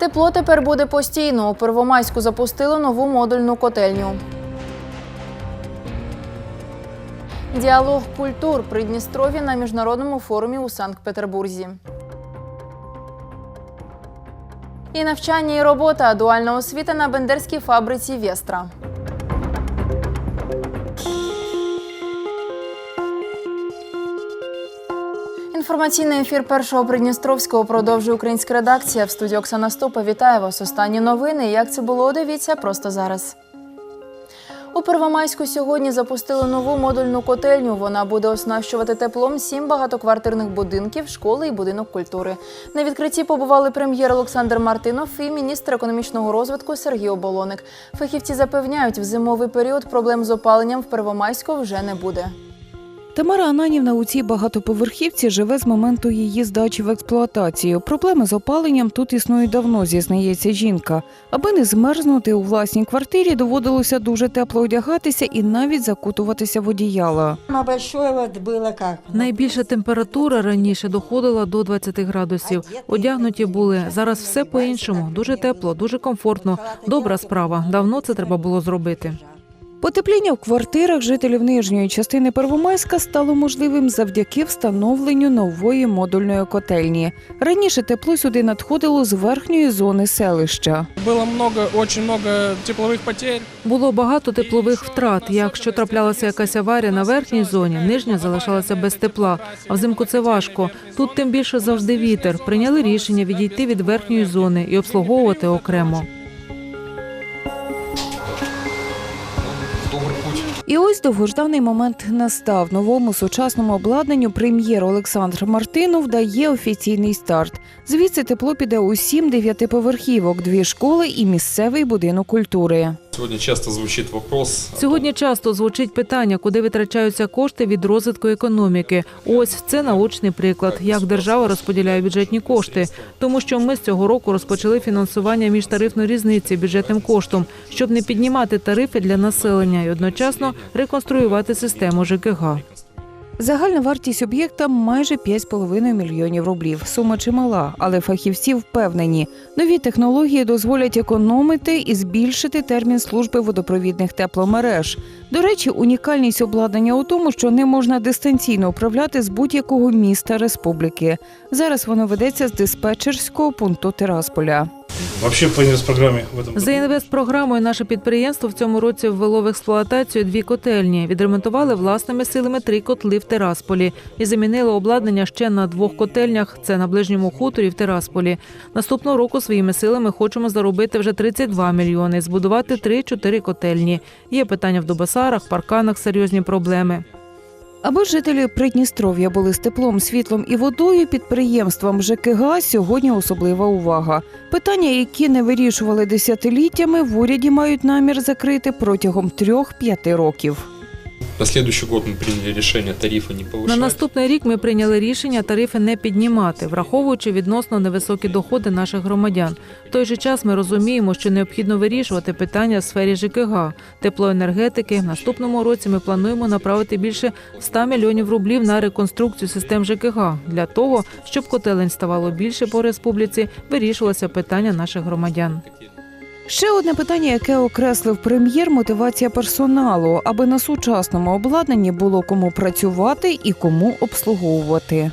Тепло тепер буде постійно. У Первомайську запустили нову модульну котельню. Діалог культур Придністров'я на міжнародному форумі у Санкт-Петербурзі. І навчання і робота дуальна освіта на бендерській фабриці Вестра. Інформаційний ефір першого Придністровського продовжує українська редакція. В студії Оксана Стопа вітаю вас. Останні новини. Як це було, дивіться просто зараз. У Первомайську сьогодні запустили нову модульну котельню. Вона буде оснащувати теплом сім багатоквартирних будинків, школи і будинок культури. На відкритті побували прем'єр Олександр Мартинов і міністр економічного розвитку Сергій Оболоник. Фахівці запевняють, в зимовий період проблем з опаленням в Первомайську вже не буде. Тамара Ананівна у цій багатоповерхівці живе з моменту її здачі в експлуатацію. Проблеми з опаленням тут існують давно, зізнається жінка. Аби не змерзнути у власній квартирі, доводилося дуже тепло одягатися і навіть закутуватися в одіяла. Самое большое вот было как? Найбільша температура раніше доходила до 20 градусів. Одягнуті були зараз все по-іншому. Дуже тепло, дуже комфортно. Добра справа. Давно це треба було зробити. Потепління в квартирах жителів нижньої частини Первомайська стало можливим завдяки встановленню нової модульної котельні. Раніше тепло сюди надходило з верхньої зони селища. Было много, очень много тепловых потерь. Було багато теплових втрат. Якщо траплялася якась аварія на верхній зоні, нижня залишалася без тепла. А взимку це важко. Тут тим більше завжди вітер. Прийняли рішення відійти від верхньої зони і обслуговувати окремо. over І ось довгожданий момент настав. Новому сучасному обладнанню прем'єр Олександр Мартинов дає офіційний старт. Звідси тепло піде у сім дев'ятиповерхівок, дві школи і місцевий будинок культури. Сегодня часто звучит вопрос. Сьогодні часто звучить питання, куди витрачаються кошти від розвитку економіки. Ось це наочний приклад, як держава розподіляє бюджетні кошти. Тому що ми з цього року розпочали фінансування міжтарифної різниці бюджетним коштом, щоб не піднімати тарифи для населення і одночасно реконструювати систему ЖКГ. Загальна вартість об'єкта майже 5,5 мільйонів рублів. Сума чимала, але фахівці впевнені, нові технології дозволять економити і збільшити термін служби водопровідних тепломереж. До речі, унікальність обладнання у тому, що ним можна дистанційно управляти з будь-якого міста республіки. Зараз воно ведеться з диспетчерського пункту Тирасполя. Вообще по программе в этом За інвестпрограмою наше підприємство в цьому році ввело в експлуатацію дві котельні. Відремонтували власними силами три котли в Терасполі і замінили обладнання ще на двох котельнях. Це на ближньому хуторі в Терасполі. Наступного року своїми силами хочемо заробити вже 32 мільйони, збудувати 3-4 котельні. Є питання в Дубасарах, парканах, серйозні проблеми. Аби жителі Придністров'я були з теплом, світлом і водою, підприємствам ЖКГ сьогодні особлива увага. Питання, які не вирішували десятиліттями, в уряді мають намір закрити протягом трьох-п'яти років. На следующий год мы приняли решение тарифа не повышать. На наступний рік ми прийняли рішення тарифи не піднімати, враховуючи відносно невисокі доходи наших громадян. В той же час ми розуміємо, що необхідно вирішувати питання в сфері ЖКГ, теплоенергетики. В наступному році ми плануємо направити більше 100 мільйонів рублів на реконструкцію систем ЖКГ для того, щоб котелень ставало більше по республіці, вирішувалося питання наших громадян. Ще одне питання, яке окреслив прем'єр, мотивація персоналу, аби на сучасному обладнанні було кому працювати і кому обслуговувати.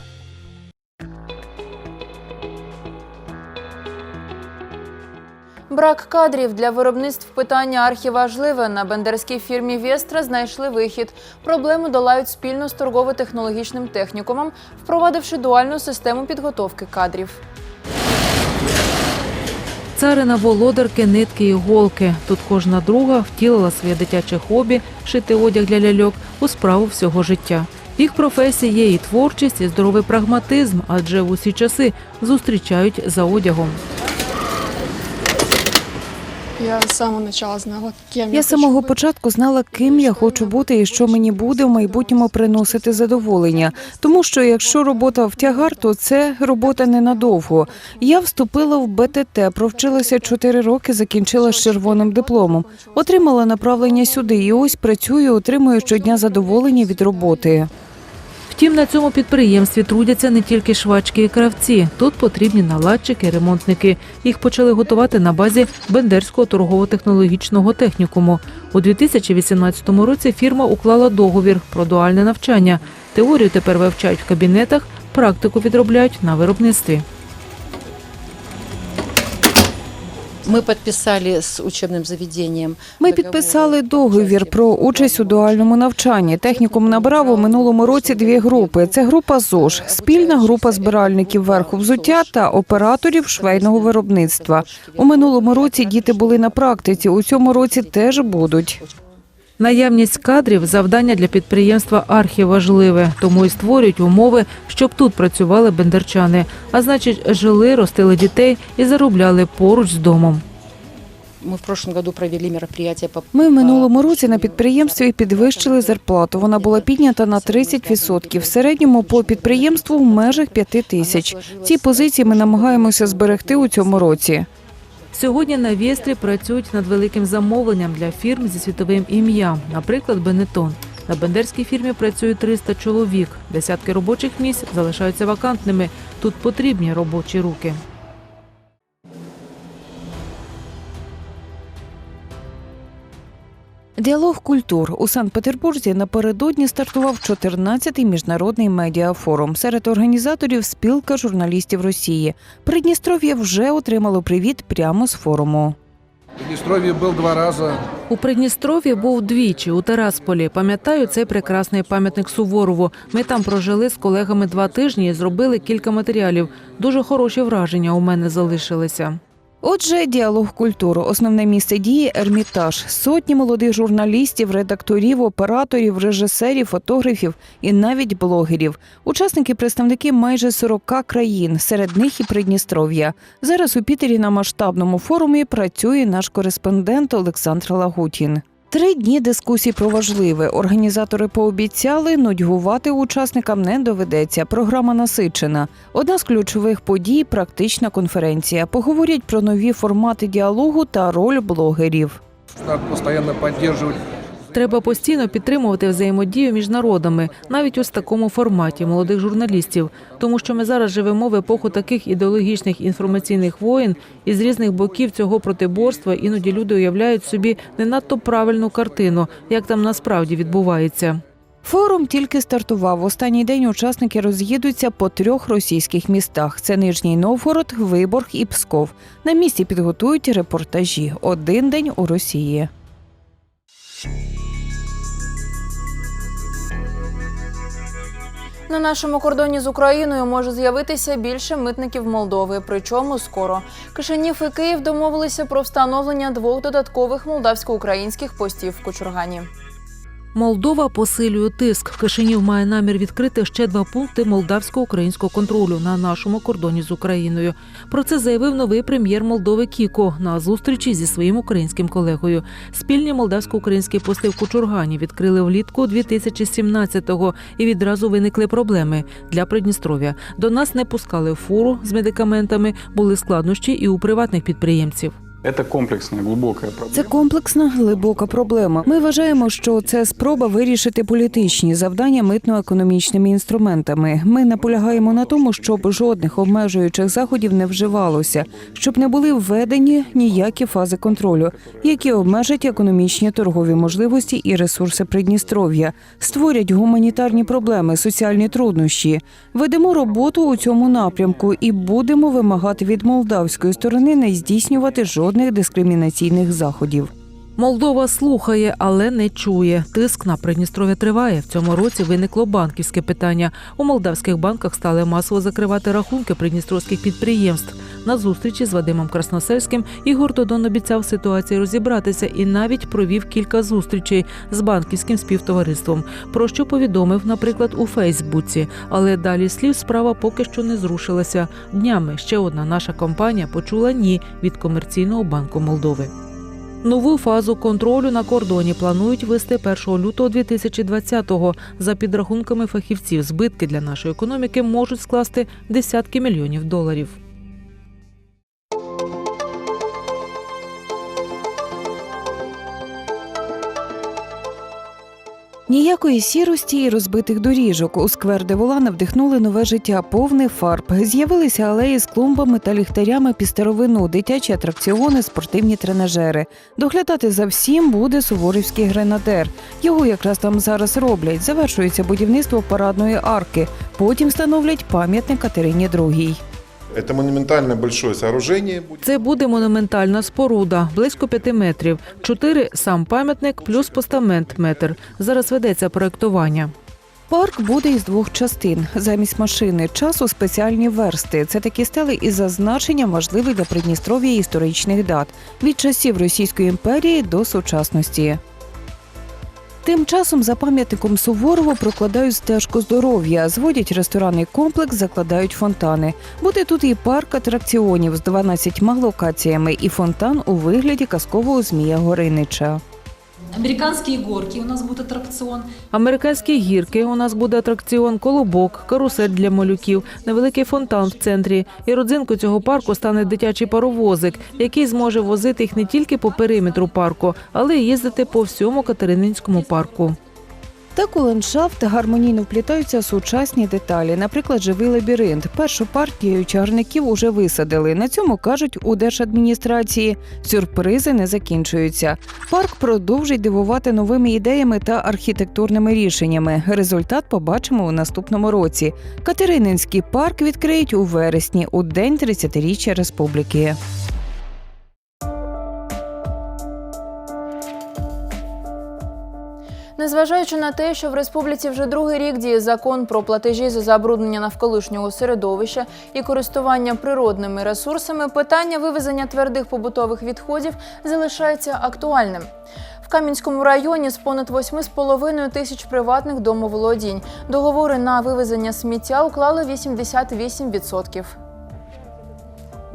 Брак кадрів для виробництв питання архіважливе. На бендерській фірмі Вестра знайшли вихід. Проблему долають спільно з торгово-технологічним технікумом, впровадивши дуальну систему підготовки кадрів. Царина володарки, нитки і голки. Тут кожна друга втілила своє дитяче хобі, шити одяг для ляльок у справу всього життя. Їх професія є і творчість, і здоровий прагматизм, адже в усі часи зустрічають за одягом. Я з самого початку знала, ким Я з самого початку знала, ким я хочу бути і що мені буде в майбутньому приносити задоволення. Тому що якщо робота в тягар, то це робота ненадовго. Я вступила в БТТ, провчилася 4 роки, закінчила з червоним дипломом, отримала направлення сюди. І ось працюю, отримую щодня задоволення від роботи. Втім, на цьому підприємстві трудяться не тільки швачки і кравці. Тут потрібні наладчики, ремонтники. Їх почали готувати на базі Бендерського торгово-технологічного технікуму. У 2018 році фірма уклала договір про дуальне навчання. Теорію тепер вивчають в кабінетах, практику відробляють на виробництві. Мы підписали з учебним заведенням. Ми підписали договір про участь у дуальному навчанні. Технікум набрав у минулому році дві групи. Це група ЗОЖ, спільна група збиральників верху взуття та операторів швейного виробництва. У минулому році діти були на практиці. У цьому році теж будуть. Наявність кадрів завдання для підприємства архіважливе, тому і створюють умови, щоб тут працювали бендерчани. А значить, жили, ростили дітей і заробляли поруч з домом. Мы в прошлом году провели мероприятие по Ми в минулому році на підприємстві підвищили зарплату. Вона була піднята на 30%. В середньому по підприємству в межах 5 тисяч. Ці позиції ми намагаємося зберегти у цьому році. Сьогодні на Вєстрі працюють над великим замовленням для фірм зі світовим ім'ям, наприклад, Бенетон. На бендерській фірмі працює 300 чоловік. Десятки робочих місць залишаються вакантними. Тут потрібні робочі руки. Діалог культур у Санкт-Петербурзі напередодні стартував 14-й міжнародний медіафорум. Серед організаторів спілка журналістів Росії. Придністров'я вже отримало привіт прямо з форуму. В Приднестровье был два раза. У Придністров'ї був двічі у Терасполі. Пам'ятаю цей прекрасний пам'ятник Суворову. Ми там прожили з колегами два тижні і зробили кілька матеріалів. Дуже хороші враження у мене залишилися. Отже, діалог культур. Основне місце дії ермітаж. Сотні молодих журналістів, редакторів, операторів, режисерів, фотографів і навіть блогерів. Учасники представники майже 40 країн, серед них і Придністров'я. Зараз у Пітері на масштабному форумі працює наш кореспондент Олександр Лагутін. Три дні дискусій про важливе. Організатори пообіцяли, нудьгувати учасникам не доведеться. Програма насичена. Одна з ключових подій практична конференція. Поговорять про нові формати діалогу та роль блогерів. Постоянно поддерживать Треба постійно підтримувати взаємодію між народами, навіть ось такому форматі молодих журналістів, тому що ми зараз живемо в епоху таких ідеологічних інформаційних воєн, і з різних боків цього протиборства іноді люди уявляють собі не надто правильну картину, як там насправді відбувається. Форум тільки стартував. В останній день учасники роз'їдуться по трьох російських містах: це Нижній Новгород, Виборг і Псков. На місці підготують репортажі. Один день у Росії. На нашому кордоні з Україною може з'явитися більше митників Молдови, причому скоро. Кишинів і Київ домовилися про встановлення двох додаткових молдавсько-українських постів в Кочургані. Молдова посилює тиск. Кишинів має намір відкрити ще два пункти молдавсько-українського контролю на нашому кордоні з Україною. Про це заявив новий прем'єр Молдови Кіко на зустрічі зі своїм українським колегою. Спільні молдавсько-українські пости в Кучургані відкрили влітку 2017-го і відразу виникли проблеми для Придністров'я. До нас не пускали фуру з медикаментами, були складнощі і у приватних підприємців. Это комплексная, глубокая проблема. Це комплексна глибока проблема. Ми вважаємо, що це спроба вирішити політичні завдання митно-економічними інструментами. Ми наполягаємо на тому, щоб жодних обмежуючих заходів не вживалося, щоб не були введені ніякі фази контролю, які обмежать економічні торгові можливості і ресурси Придністров'я, створять гуманітарні проблеми, соціальні труднощі. Ведемо роботу у цьому напрямку і будемо вимагати від молдавської сторони не здійснювати жодних дискримінаційних заходів. Молдова слухає, але не чує. Тиск на Придністров'я триває. В цьому році виникло банківське питання. У молдавських банках стали масово закривати рахунки придністровських підприємств. На зустрічі з Вадимом Красносельським Ігор Додон обіцяв ситуації розібратися і навіть провів кілька зустрічей з банківським співтовариством, про що повідомив, наприклад, у Фейсбуці. Але далі слів справа поки що не зрушилася. Днями ще одна наша компанія почула ні від комерційного банку Молдови. Нову фазу контролю на кордоні планують вести 1 лютого 2020-го. За підрахунками фахівців, збитки для нашої економіки можуть скласти десятки мільйонів доларів. Ніякої сірості і розбитих доріжок. У сквер Деволана вдихнули нове життя, повне фарб. З'явилися алеї з клумбами та ліхтарями під старовину, дитячі атракціони, спортивні тренажери. Доглядати за всім буде Суворівський гренадер. Його якраз там зараз роблять. Завершується будівництво парадної арки. Потім встановлять пам'ятник Катерині II. Это монументальное большое сооружение. Це буде монументальна споруда, близько п'яти метрів. Чотири сам пам'ятник плюс постамент метр. Зараз ведеться проектування. Парк буде із двох частин. Замість машини часу спеціальні версти. Це такі стели із зазначенням важливих для Придністров'я історичних дат від часів Російської імперії до сучасності. Тим часом за пам'ятником Суворову прокладають стежку здоров'я, зводять ресторанний комплекс, закладають фонтани. Буде тут і парк атракціонів з 12 локаціями, і фонтан у вигляді казкового змія Горинича. Американские горки у нас буде атракціон. Американські гірки у нас буде атракціон, колобок, карусель для малюків, невеликий фонтан в центрі. І родзинку цього парку стане дитячий паровозик, який зможе возити їх не тільки по периметру парку, але й їздити по всьому Катерининському парку. Так у ландшафт гармонійно вплітаються сучасні деталі, наприклад, живий лабіринт. Першу партію чагарників уже висадили. На цьому кажуть у держадміністрації. Сюрпризи не закінчуються. Парк продовжить дивувати новими ідеями та архітектурними рішеннями. Результат побачимо у наступному році. Катерининський парк відкриють у вересні, у день 30-річчя республіки. Незважаючи на те, що в республіці вже другий рік діє закон про платежі за забруднення навколишнього середовища і користування природними ресурсами, питання вивезення твердих побутових відходів залишається актуальним. В Кам'янському районі з понад 8,5 тисяч приватних домоволодінь договори на вивезення сміття уклали 88%.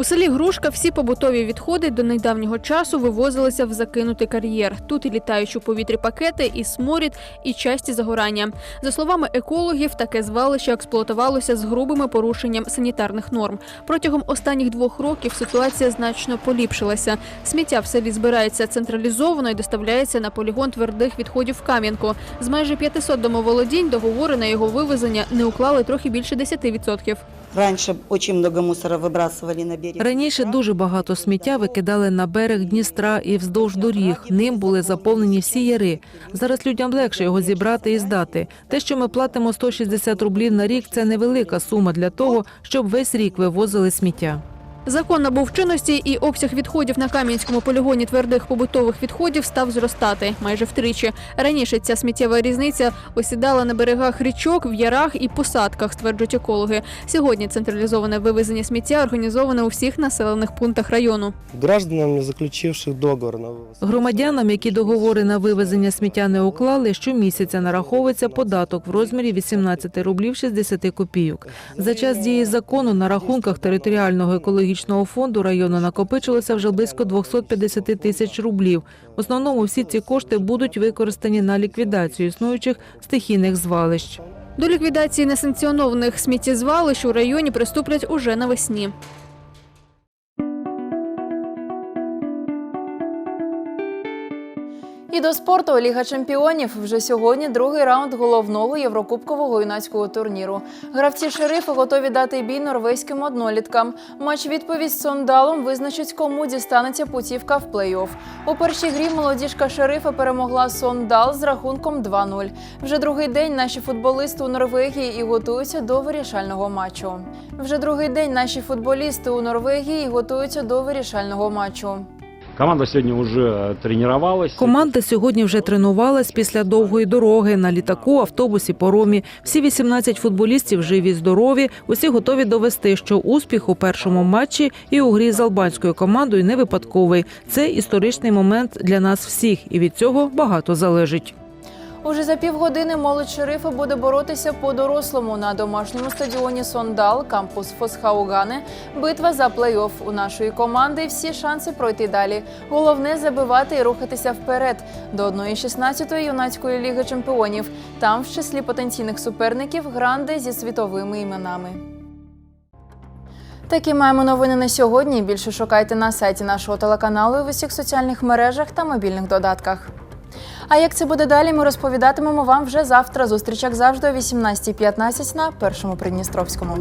У селі Грушка всі побутові відходи до недавнього часу вивозилися в закинутий кар'єр. Тут і літаючі у повітрі пакети, і сморід, і часті загорання. За словами екологів, таке звалище експлуатувалося з грубими порушенням санітарних норм. Протягом останніх двох років ситуація значно поліпшилася. Сміття в селі збирається централізовано і доставляється на полігон твердих відходів Кам'янку. З майже 500 домоволодінь договори на його вивезення не уклали трохи більше 10%. Раньше дуже много мусора вибрасували на берег. Раніше дуже багато сміття викидали на берег Дністра і вздовж доріг. Ним були заповнені всі яри. Зараз людям легше його зібрати і здати. Те, що ми платимо 160 рублів на рік, це невелика сума для того, щоб весь рік вивозили сміття. Закон набув чинності, і обсяг відходів на Кам'янському полігоні твердих побутових відходів став зростати майже втричі. Раніше ця сміттєва різниця осідала на берегах річок, в ярах і посадках, стверджують екологи. Сьогодні централізоване вивезення сміття організоване у всіх населених пунктах району. Гражданам, не заключивших договор на. Громадянам, які договори на вивезення сміття не уклали, щомісяця нараховується податок в розмірі 18 рублів 60 копійок. За час дії закону на рахунках територіального екологічного фонду району накопичилося вже близько 250 тисяч рублів. В основному всі ці кошти будуть використані на ліквідацію існуючих стихійних звалищ. До ліквідації несанкціонованих сміттєзвалищ у районі приступлять уже навесні. І до спорту Ліга чемпіонів вже сьогодні другий раунд головного єврокубкового юнацького турніру. Гравці шерифи готові дати бій норвезьким одноліткам. Матч відповідь Сондалом визначить, кому дістанеться путівка в плей-офф. У першій грі молодіжка шерифа перемогла Сондал з рахунком 2-0. Вже другий день наші футболісти у Норвегії і готуються до вирішального матчу. Вже другий день наші футболісти у Норвегії готуються до вирішального матчу. Команда сьогодні уже тренувалась. Команда сьогодні вже тренувалась після довгої дороги на літаку, автобусі, поромі. Всі 18 футболістів живі, здорові. Усі готові довести, що успіх у першому матчі і у грі з албанською командою не випадковий. Це історичний момент для нас всіх, і від цього багато залежить. Уже за півгодини молодь шерифа буде боротися по-дорослому на домашньому стадіоні Сондал, кампус Фосхаугане. Битва за плей-офф у нашої команди. Всі шанси пройти далі. Головне забивати і рухатися вперед до 1-16 юнацької ліги чемпіонів. Там, в числі потенційних суперників, гранди зі світовими іменами. Такі маємо новини на сьогодні. Більше шукайте на сайті нашого телеканалу і в усіх соціальних мережах та мобільних додатках. А як це буде далі, ми розповідатимемо вам вже завтра. Зустріч, як завжди, о 18.15 на першому Придністровському.